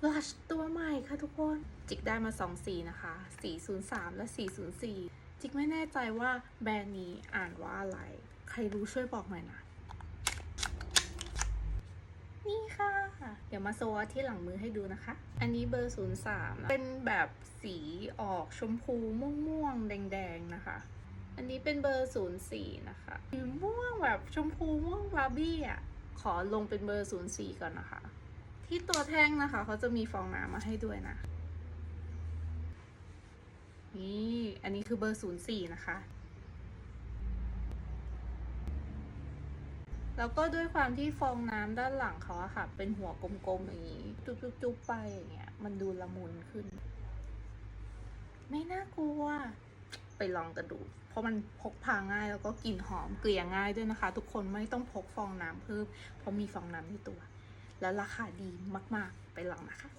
blush ตัวใหม่ค่ะทุกคน จิกได้มา 2 สีนะคะ 403 และ 404 จิกไม่แน่ใจว่าแบรนด์นี้อ่านว่าอะไร ใครรู้ช่วยบอกหน่อยนะ นี่ค่ะ เดี๋ยวมาโซวที่หลังมือให้ดูนะคะ อันนี้เบอร์ 03นะเป็นแบบสีออกชมพูม่วงๆ แดงๆ นะคะ อันนี้เป็นเบอร์ 04 นะคะสีม่วงแบบชมพูม่วงบาร์บี้อะ ขอลงเป็นเบอร์ 04 ก่อนนะคะ ที่ตัวแท่งนะคะเขาจะมีฟองน้ำมาให้ด้วยนะ นี่ อันนี้คือเบอร์04นย์สี่นะคะ แล้วก็ด้วยความที่ฟองน้ำด้านหลังเขาอะค่ะ เป็นหัวกลมๆอย่างนี้ จุ๊บๆไปอย่างเงี้ย มันดูละมุนขึ้น ไม่น่ากลัว ไปลองกันดู เพราะมันพกพาง่ายแล้วก็กลิ่นหอมเกลี่ยง่ายด้วยนะคะ ทุกคนไม่ต้องพกฟองน้ำเพิ่มเพราะมีฟองน้ำในตัว แล้วราคาดีมากๆ ไปลองนะคะ